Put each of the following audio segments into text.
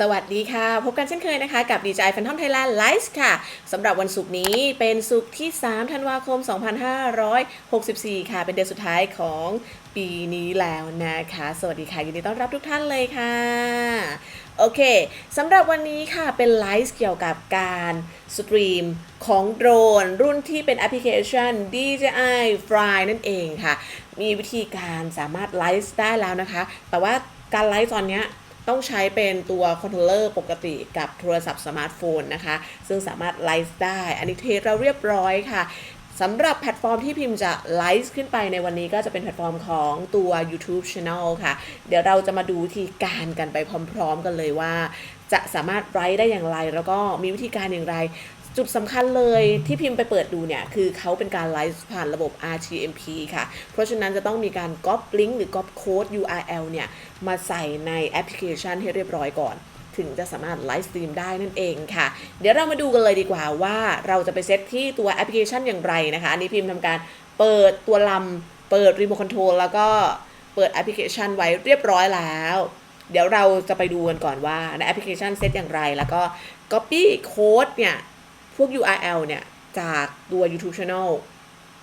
สวัสดีค่ะ พบกันเช่นเคยนะคะ กับดีใจแฟนทอมไทยแลนด์ไลฟ์ค่ะสำหรับวันศุกร์นี้เป็นศุกร์ที่ 3 ธันวาคม 2564 ค่ะ เป็นเดือนสุดท้ายของปีนี้แล้วนะคะ สวัสดีค่ะ ยินดีต้อนรับทุกท่านเลยค่ะ โอเคสำหรับวันนี้ค่ะเป็นไลฟ์เกี่ยวกับการสตรีมของโดรน รุ่นที่เป็นแอปพลิเคชัน DJI Fly นั่นเองค่ะ มีวิธีการสามารถไลฟ์ได้แล้วนะคะ แต่ว่าการไลฟ์ตอนนี้ ต้องใช้เป็นตัวคอนโทรลเลอร์ปกติกับโทรศัพท์สมาร์ทโฟนนะคะ ซึ่งสามารถไลฟ์ได้ อันนี้เทสเราเรียบร้อยค่ะสำหรับแพลตฟอร์มที่พิมพ์จะไลฟ์ขึ้นไปในวันนี้ก็จะเป็นแพลตฟอร์มของตัว YouTube Channel ค่ะ เดี๋ยวเราจะมาดูวิธีการกันไปพร้อม ๆ กันเลยว่า จะสามารถไลฟ์ได้อย่างไร แล้วก็มีวิธีการอย่างไร จุดสำคัญเลยที่พิมพ์ไปเปิดดูเนี่ย คือเขาเป็นการไลฟ์ผ่านระบบ RTMP ค่ะ เพราะฉะนั้นจะต้องมีการก๊อปลิงก์หรือก๊อปโค้ด URL เนี่ย มาใส่ในแอปพลิเคชันให้เรียบร้อยก่อน ถึงจะสามารถไลฟ์สตรีมได้นั่นเองค่ะ เดี๋ยวเรามาดูกันเลยดีกว่าว่าเราจะไปเซตที่ตัวแอปพลิเคชันอย่างไรนะคะ อันนี้พิมพ์ทำการเปิดตัวลำเปิดรีโมทคอนโทรลแล้วก็เปิดแอปพลิเคชันไว้เรียบร้อยแล้ว เดี๋ยวเราจะไปดูกันก่อนว่าในแอปพลิเคชันเซตอย่างไร แล้วก็ Copy Code เนี่ย พวก URL เนี่ย จากตัว YouTube Channel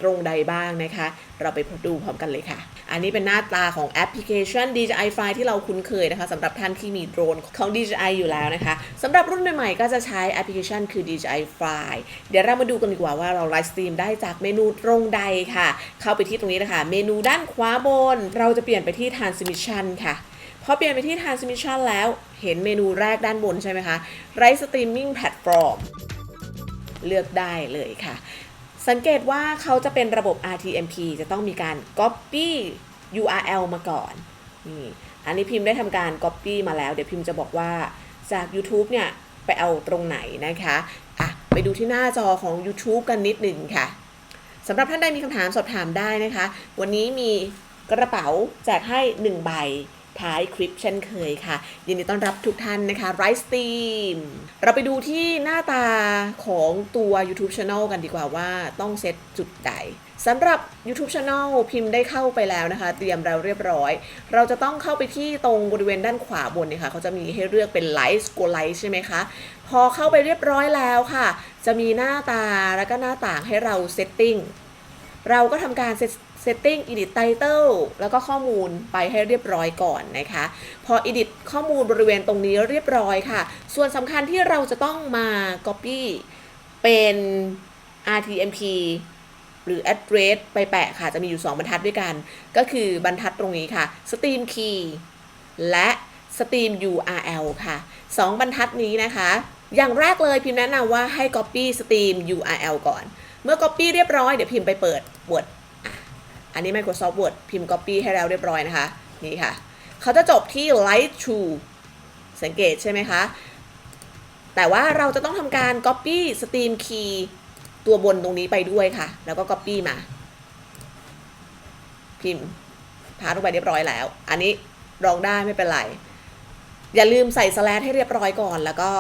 ตรงใดบ้างนะคะ เราไปดูพร้อมกันเลยค่ะ อันนี้เป็นหน้าตาของแอปพลิเคชัน DJI Fly ที่เราคุ้นเคยนะคะสำหรับท่านที่มีโดรนของ DJI อยู่แล้วนะคะสำหรับรุ่นใหม่ๆก็จะใช้แอปพลิเคชันคือ DJI Fly เดี๋ยวเรามาดูกันดีกว่าว่าเราไลฟ์สตรีมได้จากเมนูตรงใดค่ะ เข้าไปที่ตรงนี้นะคะ เมนูด้านขวาบน เราจะเปลี่ยนไปที่ Transmission ค่ะพอเปลี่ยนไปที่ Transmission แล้วเห็นเมนูแรกด้านบนใช่ไหมคะ Right Streaming Platform เลือกได้เลยค่ะ สังเกตว่าเขาจะเป็นระบบ RTMP จะต้องมีการ Copy URL มาก่อนนี่อันนี้พิมพ์ได้ทำการ Copy มาแล้ว เดี๋ยวพิมพ์จะบอกว่าจาก YouTube เนี่ย ไปเอาตรงไหนนะคะอะไปดูที่หน้าจอของ YouTube กันนิดหนึ่งค่ะสำหรับท่านใดมีคำถามสอบถามได้นะคะ วันนี้มีกระเป๋าแจกให้ 1 ใบ ท้ายคลิปเช่นเคยค่ะ ยินดีต้อนรับทุกท่านนะคะ Right Steam เราไปดูที่หน้าตาของตัว YouTube Channel กันดีกว่าว่าต้องเซตจุดใดสำหรับ YouTube Channel พิมพ์ได้เข้าไปแล้วนะคะ เตรียมเราเรียบร้อย เราจะต้องเข้าไปที่ตรงบริเวณด้านขวาบนเนี่ยค่ะเขาจะมีให้เลือกเป็น Live Go Live ใช่ไหมคะ พอเข้าไปเรียบร้อยแล้วค่ะ จะมีหน้าตาแล้วก็หน้าต่างให้เราเซตติ้งเราก็ทำการเซต setting edit title แล้วก็ข้อมูลไปให้เรียบร้อยก่อนนะคะ พอ edit ข้อมูลบริเวณตรงนี้เรียบร้อยค่ะ ส่วนสำคัญที่เราจะต้องมา copy เป็น RTMP หรือ address ไปแปะค่ะ จะมีอยู่ 2 บรรทัดด้วยกัน ก็คือบรรทัดตรงนี้ค่ะ stream key และ stream URL ค่ะ 2 บรรทัดนี้นะคะ อย่างแรกเลยพิมพ์แนะนำว่าให้ copy stream URL ก่อน เมื่อ copy เรียบร้อย เดี๋ยวพิมพ์ไปเปิด Word อันนี้ Microsoft Word พิมพ์ Copy ให้แล้วเรียบร้อยนะคะ นี่ค่ะ เขาจะจบที่ Light to สังเกตใช่ไหมคะ แต่ว่าเราจะต้องทำการ Copy Steam Key ตัวบนตรงนี้ไปด้วยค่ะ แล้วก็ Copy มา พิมพ์พาลงไปเรียบร้อยแล้ว อันนี้รองได้ไม่เป็นไร อย่าลืมใส่สแลชให้เรียบร้อยก่อน แล้วก็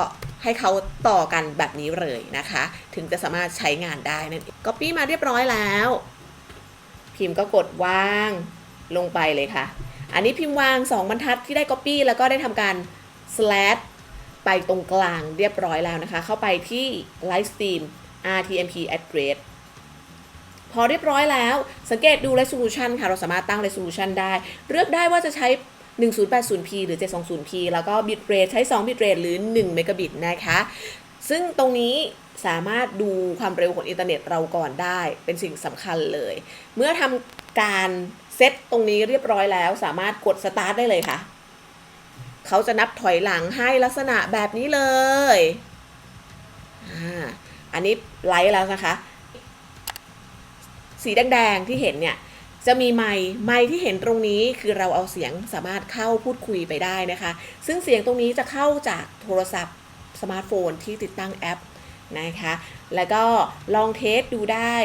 ให้เขาต่อกันแบบนี้เลยนะคะ ถึงจะสามารถใช้งานได้นั่นเอง Copy มาเรียบร้อยแล้ว พิมพ์ก็กดวางลงไปเลยค่ะ อันนี้พิมพ์วาง 2 บรรทัดที่ได้ Copy แล้วก็ได้ทำการ slash ไปตรงกลางเรียบร้อยแล้วนะคะ เข้าไปที่ Livestream RTMP address พอเรียบร้อยแล้ว สังเกตดู resolution ค่ะ เราสามารถตั้ง resolution ได้ เลือกได้ว่าจะใช้ 1080p หรือ 720p แล้วก็ bitrate ใช้ 2 bitrate หรือ 1 megabit นะคะ ซึ่งตรงนี้สามารถดูความเร็วของอินเทอร์เน็ตเราก่อนได้เป็นสิ่งสำคัญเลย เมื่อทำการเซตตรงนี้เรียบร้อยแล้ว สามารถกดสตาร์ทได้เลยค่ะ เขาจะนับถอยหลังให้ลักษณะแบบนี้เลย อันนี้ไลท์แล้วนะคะ สีแดงๆที่เห็นเนี่ยจะมีไมค์ไมค์ที่เห็นตรงนี้คือเราเอาเสียงสามารถเข้าพูดคุยไปได้นะคะ ซึ่งเสียงตรงนี้จะเข้าจากโทรศัพท์ สมาร์ทโฟนที่ติดตั้งแอปนะคะ แล้วก็ลองเทสดูได้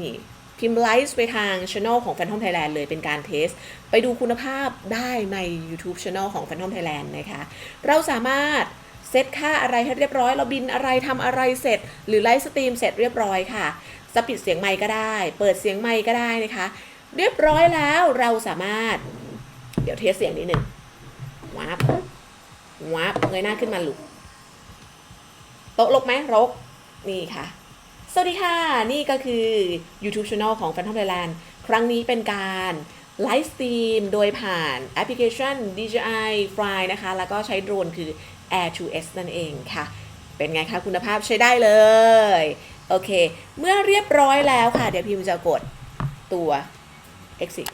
นี่พิมพ์ไลฟ์ไปทางช anel ของ Phantom Thailand เลยเป็นการเทส ไปดูคุณภาพได้ใน YouTube Channel ของ Phantom Thailand นะคะ เราสามารถเซตค่าอะไรให้เรียบร้อย เราบินอะไรทำอะไรเสร็จ หรือไลฟ์สตรีมเสร็จเรียบร้อยค่ะจะปิดเสียงไมค์ก็ได้ เปิดเสียงไมค์ก็ได้นะคะ เรียบร้อยแล้วเราสามารถ เดี๋ยวเทสเสียงนิดหนึ่งวับวับเงยหน้าขึ้นมาลูก โต๊ะรกไหมรก นี่ค่ะ สวัสดีค่ะ นี่ก็คือ YouTube Channel ของ Phantom Thailand ครั้งนี้เป็นการไลฟ์สตรีมโดยผ่านแอปพลิเคชัน DJI Fly นะคะ แล้วก็ใช้โดรนคือ Air 2S นั่นเองค่ะ เป็นไงคะคุณภาพใช้ได้เลย โอเค เมื่อเรียบร้อยแล้วค่ะ เดี๋ยวพิมพ์จะกดตัว exit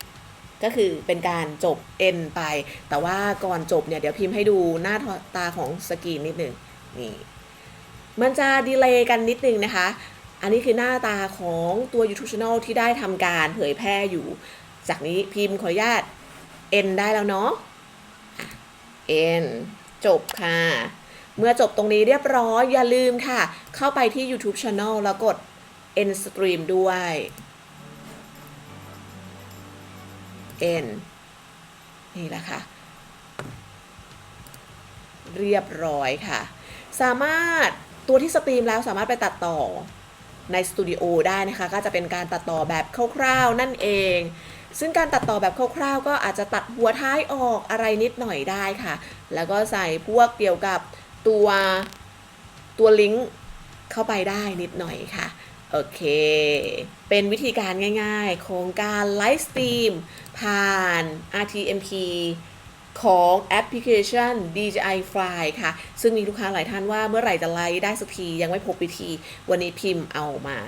ก็คือเป็นการจบ N ไป แต่ว่าก่อนจบเนี่ย เดี๋ยวพิมพ์ให้ดูหน้าตาของสกรีนนิดหนึ่งนี่ มันจะดีเลย์กันนิดนึงนะคะ อันนี้คือหน้าตาของตัว YouTube Channel ที่ได้ทำการเผยแพร่อยู่ จากนี้พิมพ์ขออนุญาต N ได้แล้วเนาะ N จบค่ะ เมื่อจบตรงนี้เรียบร้อย อย่าลืมค่ะ เข้าไปที่ YouTube Channel แล้วกด N Stream ด้วย N นี่แหละค่ะ เรียบร้อยค่ะ สามารถ ตัวที่สตรีมแล้วสามารถไปตัดต่อในสตูดิโอได้นะคะ ก็จะเป็นการตัดต่อแบบคร่าวๆนั่นเอง ซึ่งการตัดต่อแบบคร่าวๆ ก็อาจจะตัดหัวท้ายออกอะไรนิดหน่อยได้ค่ะ แล้วก็ใส่พวกเกี่ยวกับตัวตัวลิงก์เข้าไปได้นิดหน่อยค่ะ โอเค เป็นวิธีการง่ายๆ ของการไลฟ์สตรีมผ่าน RTMP ของแอปพลิเคชัน DJI Fly ค่ะ ซึ่งมีลูกค้าหลายท่านว่าเมื่อไหร่จะไลฟ์ได้สักที ยังไม่พบวิธี วันนี้พิมพ์เอามา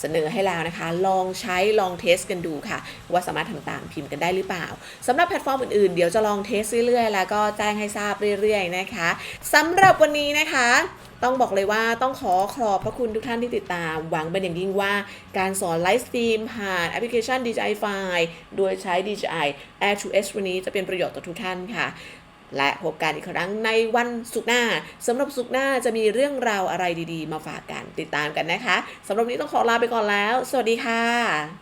เสนอให้แล้วนะคะ ลองใช้ลองเทสกันดูค่ะ ว่าสามารถทำตามพิมพ์กันได้หรือเปล่าสำหรับแพลตฟอร์มอื่นๆ เดี๋ยวจะลองเทสเรื่อยๆ แล้วก็แจ้งให้ทราบเรื่อยๆ นะคะสำหรับวันนี้นะคะ ต้องบอกเลยว่าต้องขอขอบพระคุณทุกท่านที่ติดตาม หวังเป็นอย่างยิ่งว่าการสอนไลฟ์สตรีมผ่านแอปพลิเคชัน DJI File โดยใช้ DJI Air 2S วันนี้จะเป็นประโยชน์ต่อทุกท่านค่ะ และพบกันอีกครั้งในวันศุกร์หน้าสำหรับศุกร์หน้าจะมีเรื่องราวอะไรดีๆ มาฝากกันติดตามกันนะคะสำหรับนี้ต้องขอลาไปก่อนแล้ว สวัสดีค่ะ